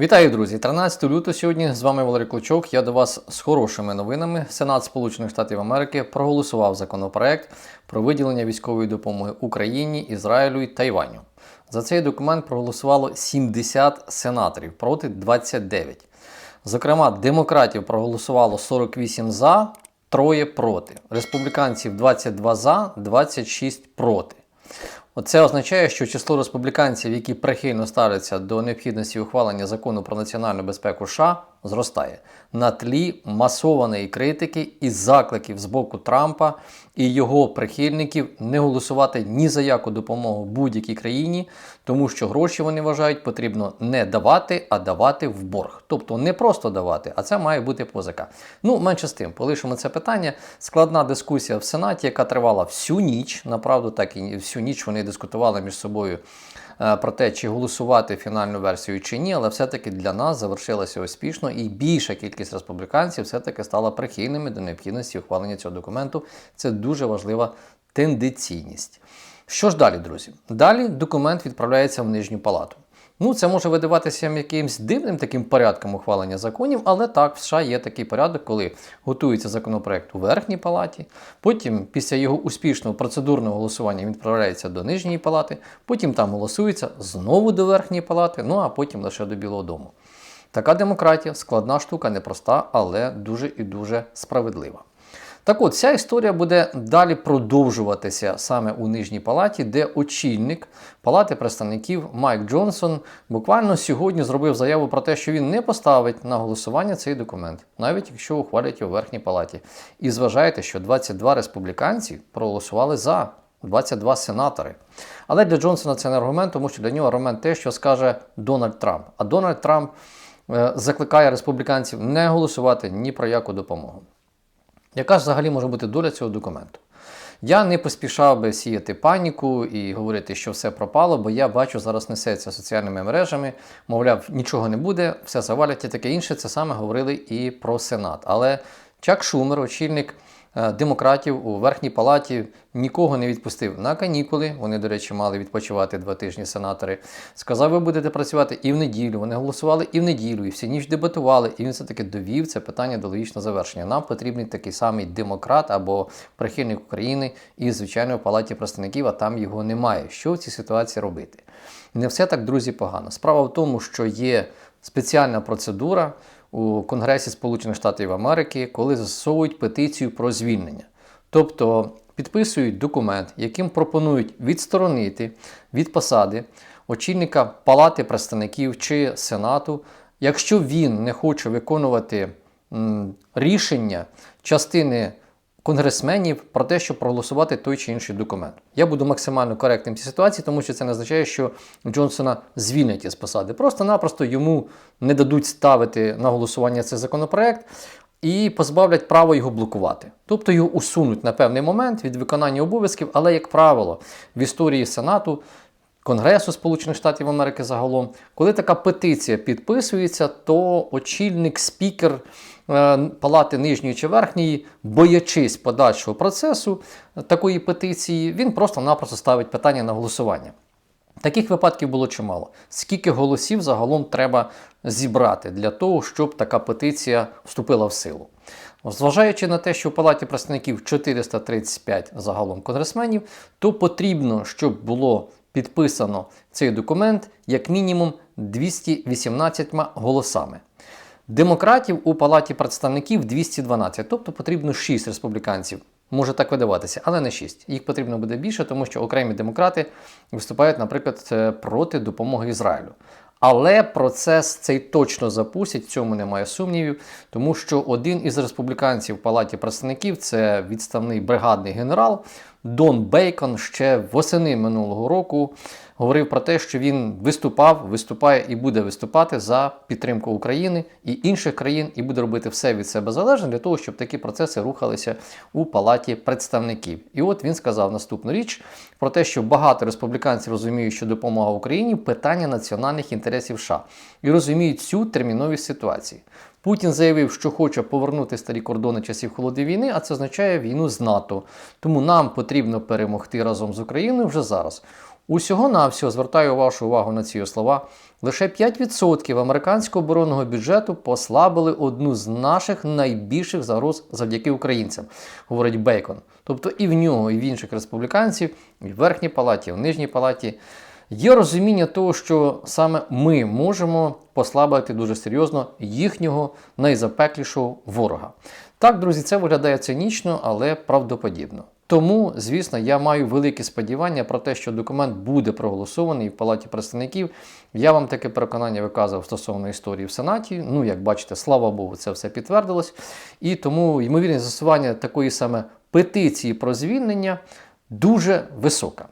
Вітаю, друзі! 13 лютого сьогодні з вами Валерій Клочок. Я до вас з хорошими новинами. Сенат Сполучених Штатів Америки проголосував законопроект про виділення військової допомоги Україні, Ізраїлю і Тайваню. За цей документ проголосувало 70 сенаторів проти 29. Зокрема, демократів проголосувало 48 за, троє проти. Республіканців 22 за, 26 проти. Це означає, що число республіканців, які прихильно ставляться до необхідності ухвалення закону про національну безпеку США, зростає на тлі масованої критики і закликів з боку Трампа і його прихильників не голосувати ні за яку допомогу будь-якій країні, тому що гроші вони вважають потрібно не давати, а давати в борг. Тобто не просто давати, а це має бути позика. Ну, менше з тим, полишимо це питання. Складна дискусія в Сенаті, яка тривала всю ніч. Направду, так і всю ніч вони дискутували між собою. Е, Про те, чи голосувати фінальну версію чи ні, але все-таки для нас завершилася успішно, і більша кількість республіканців все-таки стала прихильними до необхідності ухвалення цього документу. Це дуже важлива тенденційність. Що ж далі, друзі? Далі документ відправляється в нижню палату. Ну, це може видаватися якимось дивним таким порядком ухвалення законів, але так, в США є такий порядок, коли готується законопроект у верхній палаті, потім після його успішного процедурного голосування він відправляється до нижньої палати, потім там голосується знову до верхньої палати, ну а потім лише до Білого Дому. Така демократія складна штука, непроста, але дуже і дуже справедлива. Так от, ця історія буде далі продовжуватися саме у нижній палаті, де очільник палати представників Майк Джонсон буквально сьогодні зробив заяву про те, що він не поставить на голосування цей документ, навіть якщо ухвалять його в верхній палаті. І зважайте, що 22 республіканці проголосували за. 22 сенатори. Але для Джонсона це не аргумент, тому що для нього аргумент те, що скаже Дональд Трамп. А Дональд Трамп е, закликає республіканців не голосувати ні про яку допомогу. Яка ж взагалі може бути доля цього документу? Я не поспішав би сіяти паніку і говорити, що все пропало, бо я бачу, зараз несеться соціальними мережами, мовляв, нічого не буде, все завалять і таке інше. Це саме говорили і про Сенат. Але Чак Шумер, очільник демократів у верхній палаті, нікого не відпустив на канікули. Вони, до речі, мали відпочивати два тижні сенатори. Сказав, ви будете працювати і в неділю. Вони голосували і в неділю, і всі ніч дебатували. І він все-таки довів це питання до логічного завершення. Нам потрібний такий самий демократ або прихильник України і, звичайно, в палаті представників, а там його немає. Що в цій ситуації робити? Не все так, друзі, погано. Справа в тому, що є спеціальна процедура у Конгресі Сполучених Штатів Америки, коли засовують петицію про звільнення. Тобто підписують документ, яким пропонують відсторонити від посади очільника Палати представників чи Сенату, якщо він не хоче виконувати рішення частини конгресменів про те, щоб проголосувати той чи інший документ. Я буду максимально коректним в цій ситуації, тому що це не означає, що Джонсона звільнять із посади. Просто-напросто йому не дадуть ставити на голосування цей законопроект і позбавлять права його блокувати. Тобто його усунуть на певний момент від виконання обов'язків, але, як правило, в історії Сенату. Конгресу Сполучених Штатів Америки загалом, коли така петиція підписується, то очільник спікер е, палати нижньої чи верхньої, боячись подальшого процесу е, такої петиції, він просто-напросто ставить питання на голосування. Таких випадків було чимало. Скільки голосів загалом треба зібрати для того, щоб така петиція вступила в силу? Зважаючи на те, що в палаті представників 435 загалом конгресменів, то потрібно, щоб було підписано цей документ як мінімум 218 голосами. Демократів у палаті представників 212, тобто потрібно 6 республіканців. Може так видаватися, але не 6. Їх потрібно буде більше, тому що окремі демократи виступають, наприклад, е, проти допомоги Ізраїлю. Але процес цей точно запустять, в цьому немає сумнівів, тому що один із республіканців в палаті представників це відставний бригадний генерал Дон Бейкон ще восени минулого року говорив про те, що він виступав, виступає і буде виступати за підтримку України і інших країн, і буде робити все від себе залежне для того, щоб такі процеси рухалися у палаті представників. І от він сказав наступну річ про те, що багато республіканців розуміють, що допомога Україні питання національних інтересів США і розуміють цю терміновість ситуації. Путін заявив, що хоче повернути старі кордони часів холодної війни, а це означає війну з НАТО. Тому нам потрібно перемогти разом з Україною вже зараз. Усього навсього звертаю вашу увагу на ці слова. Лише 5% американського оборонного бюджету послабили одну з наших найбільших загроз завдяки українцям, говорить Бейкон. Тобто і в нього, і в інших республіканців, і в верхній палаті, і в нижній палаті є розуміння того, що саме ми можемо послабити дуже серйозно їхнього найзапеклішого ворога. Так, друзі, це виглядає цинічно, але правдоподібно. Тому, звісно, я маю великі сподівання про те, що документ буде проголосований в Палаті представників. Я вам таке переконання виказав стосовно історії в Сенаті. Ну, як бачите, слава Богу, це все підтвердилось. І тому ймовірність застосування такої саме петиції про звільнення дуже висока.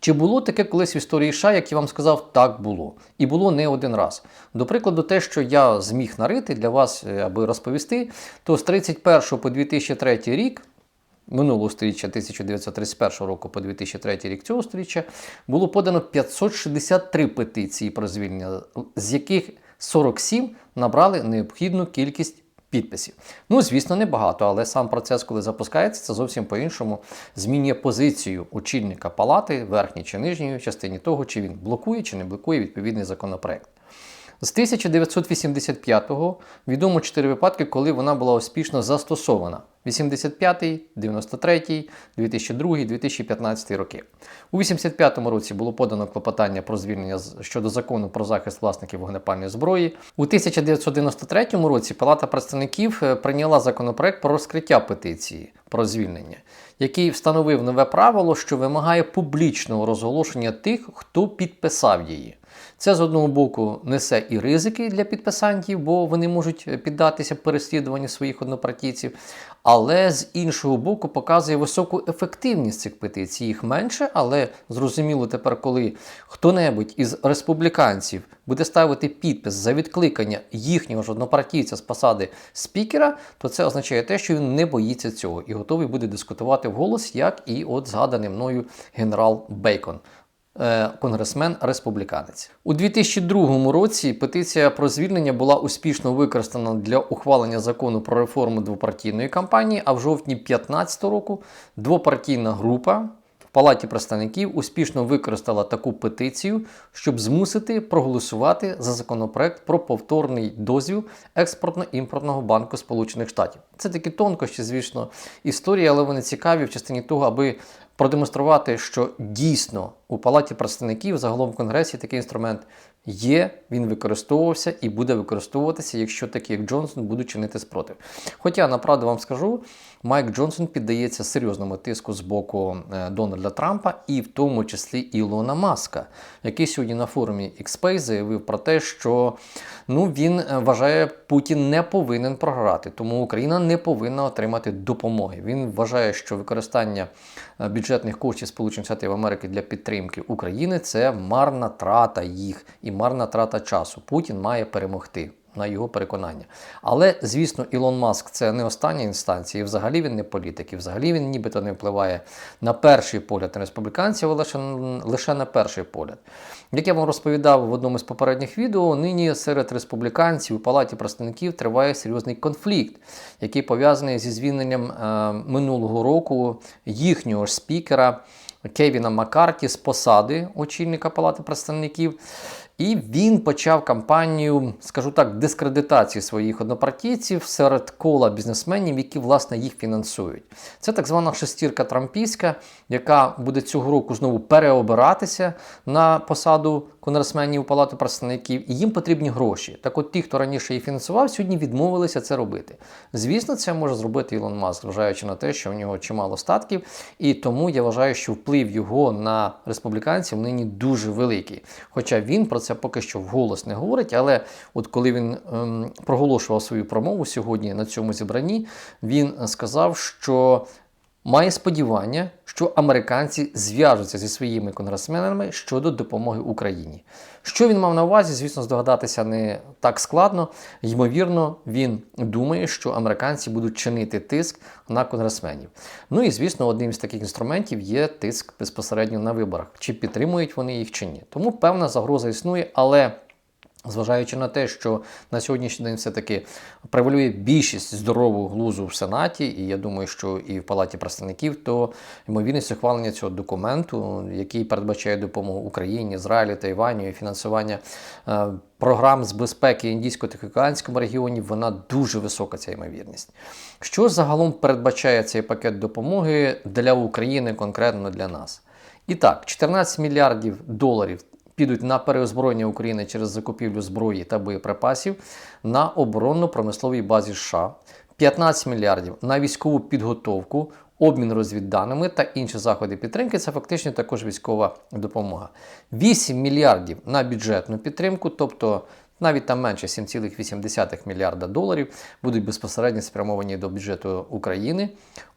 Чи було таке колись в історії США, як я вам сказав, так було. І було не один раз. До прикладу, те, що я зміг нарити для вас, е, аби розповісти, то з 31 по 2003 рік, минулого сторіччя 1931 року по 2003 рік цього сторіччя, було подано 563 петиції про звільнення, з яких 47 набрали необхідну кількість підписів. Ну, звісно, небагато, але сам процес, коли запускається, це зовсім по-іншому змінює позицію очільника палати, верхній чи нижньої частині того, чи він блокує чи не блокує відповідний законопроект. З 1985-го відомо чотири випадки, коли вона була успішно застосована: 85-й, 93-й, 2002 2015 роки. У 85-му році було подано клопотання про звільнення щодо закону про захист власників вогнепальної зброї. У 1993 році Палата представників е, прийняла законопроект про розкриття петиції про звільнення, який встановив нове правило, що вимагає публічного розголошення тих, хто підписав її. Це з одного боку несе і ризики для підписантів, бо вони можуть піддатися переслідуванню своїх однопартійців. Але з іншого боку показує високу ефективність цих петицій. Їх менше, але зрозуміло тепер, коли хто-небудь із республіканців буде ставити підпис за відкликання їхнього ж однопартійця з посади спікера, то це означає те, що він не боїться цього і готовий буде дискутувати вголос, як і от згаданий мною генерал Бейкон. Е, конгресмен республіканець у 2002 році. Петиція про звільнення була успішно використана для ухвалення закону про реформу двопартійної кампанії. А в жовтні 2015 року двопартійна група Палаті представників успішно використала таку петицію, щоб змусити проголосувати за законопроект про повторний дозвіл експортно-імпортного банку Сполучених Штатів. Це такі тонкощі, звісно, історії, але вони цікаві в частині того, аби продемонструвати, що дійсно у Палаті представників загалом в Конгресі такий інструмент є, він використовувався і буде використовуватися, якщо такі, як Джонсон, будуть чинити спротив. Хоча, направду вам скажу, Майк Джонсон піддається серйозному тиску з боку е, Дональда Трампа і в тому числі Ілона Маска, який сьогодні на форумі XSpace заявив про те, що ну, він е, вважає, Путін не повинен програти, тому Україна не повинна отримати допомоги. Він вважає, що використання е, бюджетних коштів Сполучених Штатів Америки для підтримки України це марна трата їх і марна трата часу. Путін має перемогти. На його переконання. Але, звісно, Ілон Маск це не остання інстанція, і взагалі він не політик, і взагалі він нібито не впливає на перший погляд республіканців, а лише, лише на перший погляд. Як я вам розповідав в одному з попередніх відео, нині серед республіканців у Палаті представників триває серйозний конфлікт, який пов'язаний зі звільненням е, минулого року їхнього ж спікера Кевіна Маккарті з посади очільника Палати представників. І він почав кампанію, скажу так, дискредитації своїх однопартійців серед кола бізнесменів, які власне їх фінансують. Це так звана шестірка Трампійська, яка буде цього року знову переобиратися на посаду конгресменів Палати представників, і їм потрібні гроші. Так от ті, хто раніше її фінансував, сьогодні відмовилися це робити. Звісно, це може зробити Ілон Маск, вважаючи на те, що в нього чимало статків, і тому я вважаю, що вплив його на республіканців нині дуже великий. Хоча він про це поки що вголос не говорить. Але от коли він ем, проголошував свою промову сьогодні на цьому зібранні, він сказав, що має сподівання, що американці зв'яжуться зі своїми конгресменами щодо допомоги Україні. Що він мав на увазі, звісно, здогадатися не так складно. Ймовірно, він думає, що американці будуть чинити тиск на конгресменів. Ну і звісно, одним з таких інструментів є тиск безпосередньо на виборах, чи підтримують вони їх чи ні. Тому певна загроза існує, але. Зважаючи на те, що на сьогоднішній день все-таки превалює більшість здорового глузу в Сенаті, і я думаю, що і в Палаті представників, то ймовірність ухвалення цього документу, який передбачає допомогу Україні, Ізраїлю, Тайваню і фінансування е, програм з безпеки індійсько-тихоокеанському регіоні, вона дуже висока, ця ймовірність. Що загалом передбачає цей пакет допомоги для України, конкретно для нас? І так, 14 мільярдів доларів підуть на переозброєння України через закупівлю зброї та боєприпасів на оборонно-промисловій базі США, 15 мільярдів на військову підготовку, обмін розвідданими та інші заходи підтримки це фактично також військова допомога. 8 мільярдів на бюджетну підтримку, тобто навіть там менше 7,8 мільярда доларів будуть безпосередньо спрямовані до бюджету України.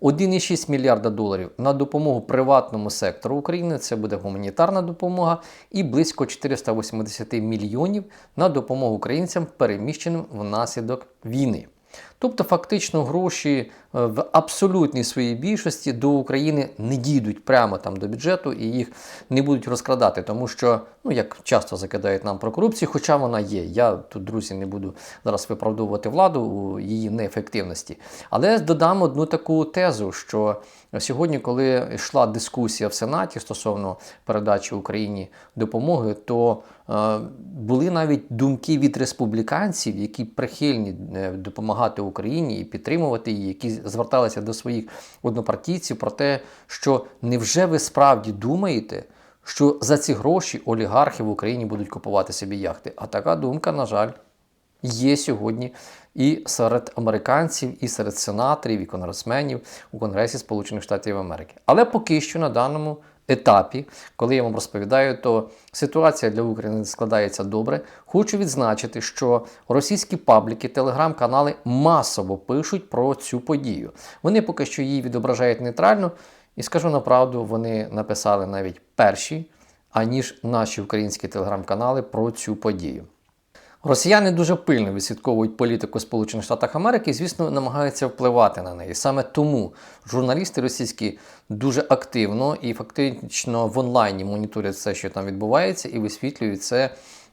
1,6 мільярда доларів на допомогу приватному сектору України. Це буде гуманітарна допомога, і близько 480 мільйонів на допомогу українцям, переміщеним внаслідок війни. Тобто, фактично, гроші е, в абсолютній своїй більшості до України не дійдуть прямо там до бюджету і їх не будуть розкрадати, тому що, ну як часто закидають нам про корупцію, хоча вона є. Я тут, друзі, не буду зараз виправдовувати владу у її неефективності. Але додам одну таку тезу, що сьогодні, коли йшла дискусія в Сенаті стосовно передачі Україні допомоги, то е, були навіть думки від республіканців, які прихильні е, допомагати Україні і підтримувати її, які зверталися до своїх однопартійців про те, що невже ви справді думаєте, що за ці гроші олігархи в Україні будуть купувати собі яхти? А така думка, на жаль, є сьогодні і серед американців, і серед сенаторів, і конгресменів у Конгресі Сполучених Штатів Америки. Але поки що на даному етапі, коли я вам розповідаю, то ситуація для України складається добре. Хочу відзначити, що російські пабліки, телеграм-канали масово пишуть про цю подію. Вони поки що її відображають нейтрально, і скажу на правду, вони написали навіть перші, аніж наші українські телеграм-канали про цю подію. Росіяни дуже пильно відслідковують політику Сполучених Штатів Америки і, звісно, намагаються впливати на неї. Саме тому журналісти російські дуже активно і фактично в онлайні моніторять все, що там відбувається, і висвітлюють це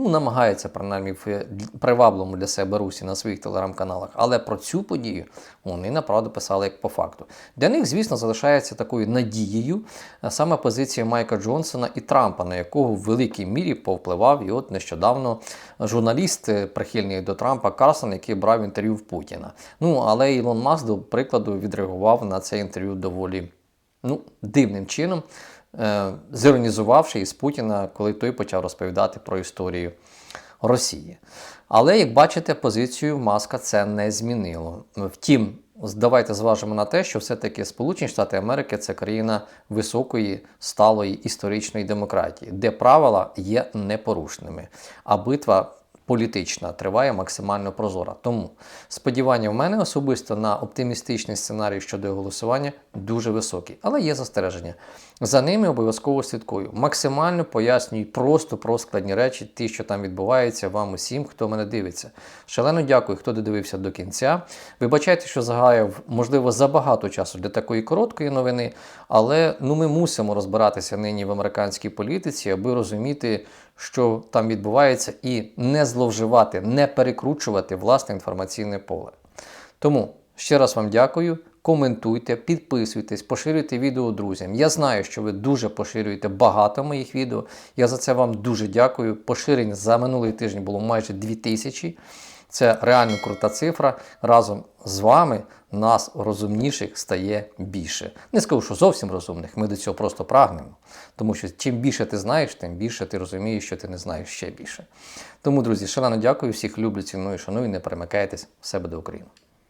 ну, намагається принаймні в привабливому для себе Русі на своїх телеграм-каналах. Але про цю подію вони направду писали як по факту. Для них, звісно, залишається такою надією е, саме позиція Майка Джонсона і Трампа, на якого в великій мірі повпливав і от нещодавно журналіст, е, прихильний до Трампа Карсон, який брав інтерв'ю в Путіна. Ну але Ілон Маск, до прикладу, відреагував на це інтерв'ю доволі ну, дивним чином. Е, зіронізувавши із Путіна, коли той почав розповідати про історію Росії. Але, як бачите, позицію Маска це не змінило. Втім, давайте зважимо на те, що все-таки Сполучені Штати Америки це країна високої, сталої історичної демократії, де правила є непорушними, а битва політична триває максимально прозора. Тому сподівання в мене особисто на оптимістичний сценарій щодо голосування дуже високі, але є застереження. За ними обов'язково слідкую. Максимально пояснюю просто про складні речі, ті, що там відбуваються, вам усім, хто мене дивиться. Шалено дякую, хто додивився до кінця. Вибачайте, що загаяв, можливо, забагато часу для такої короткої новини, але ну ми мусимо розбиратися нині в американській політиці, аби розуміти, що там відбувається, і не зловживати, не перекручувати власне інформаційне поле. Тому ще раз вам дякую. Коментуйте, підписуйтесь, поширюйте відео друзям. Я знаю, що ви дуже поширюєте багато моїх відео. Я за це вам дуже дякую. Поширень за минулий тиждень було майже 2000. Це реально крута цифра. Разом з вами нас розумніших стає більше. Не скажу, що зовсім розумних, ми до цього просто прагнемо. Тому що чим більше ти знаєш, тим більше ти розумієш, що ти не знаєш ще більше. Тому, друзі, шалено дякую, всіх люблю, ціную, шаную, не перемикайтесь, все буде Україна.